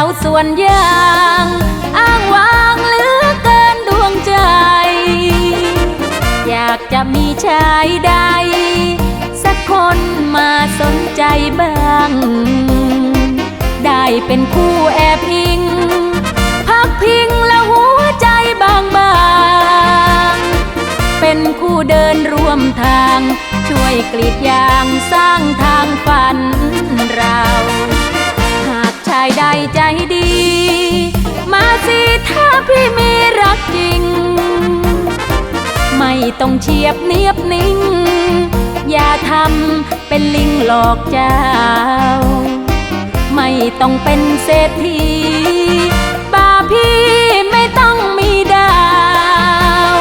าวสวนยางอ้างวางเหลือเกินดวงใจ อยากจะมีชายใด สักคนมาสนใจบ้าง ได้เป็นคู่แอบอิง พักพิงและหัวใจบางบางเป็นคู่เดินร่วมทาง ช่วยกรีดยางสร้างทางฝันเราากชายใดใจดี มาสิถ้าพี่มีรักจริง ไม่ต้องเฉียบเนียบนิ่ง อย่าทำเป็นลิงหลอกเจ้า ไม่ต้องเป็นเศรษฐีป่าพี่ไม่ต้องมีดาว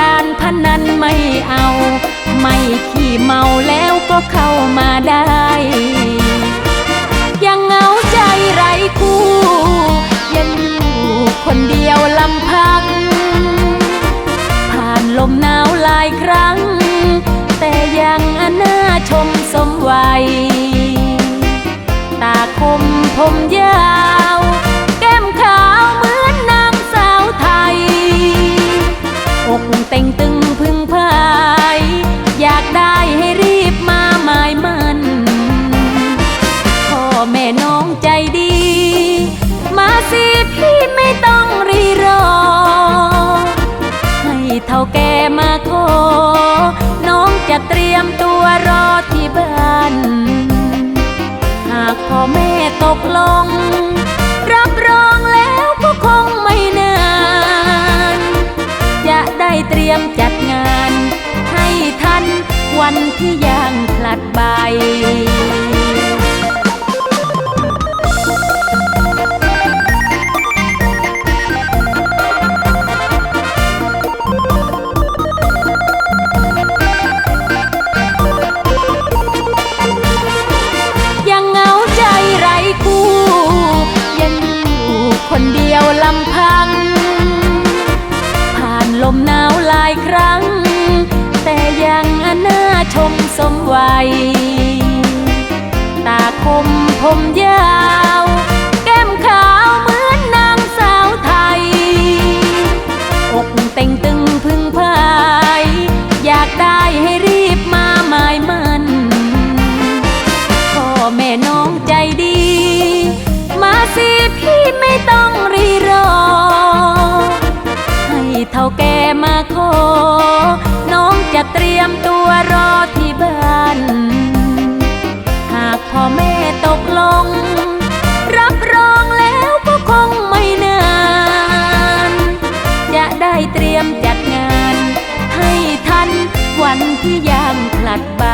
การพนันไม่เอา ไม่ขี้เมาแล้วก็เข้ามาได้ มสมวัย ตาคมผมยาว แก้มขาวเหมือนนางสาวไทย อกเต่งตึงพึงพาย อยากได้ให้รีบมาหมายมันพ่อแม่น้องใจดี มาสิพี่ไม่ต้องรีรอ ให้เท่าแก่มาขอน้องจะเตรียมตัว พ่อแม่ตกลง รับรองแล้วก็คงไม่นาน จะได้เตรียมจัดงาน ให้ทันวันที่ยางผลัดใบ งสมวัย ตาคมผมยาว แก้มขาวเหมือนนางสาวไทย อกเต่งตึงพึงพาย อยากได้ให้รีบมาหมายมันพ่อแม่น้องใจดี มาสิพี่ไม่ต้องรีรอ ให้เท่าแกมาขอน้องจะเตรียมตัวรอ ตกลง รับรองแล้วก็คงไม่นาน จะได้เตรียมจัดงาน ให้ทันวันที่ยามผลัดใบ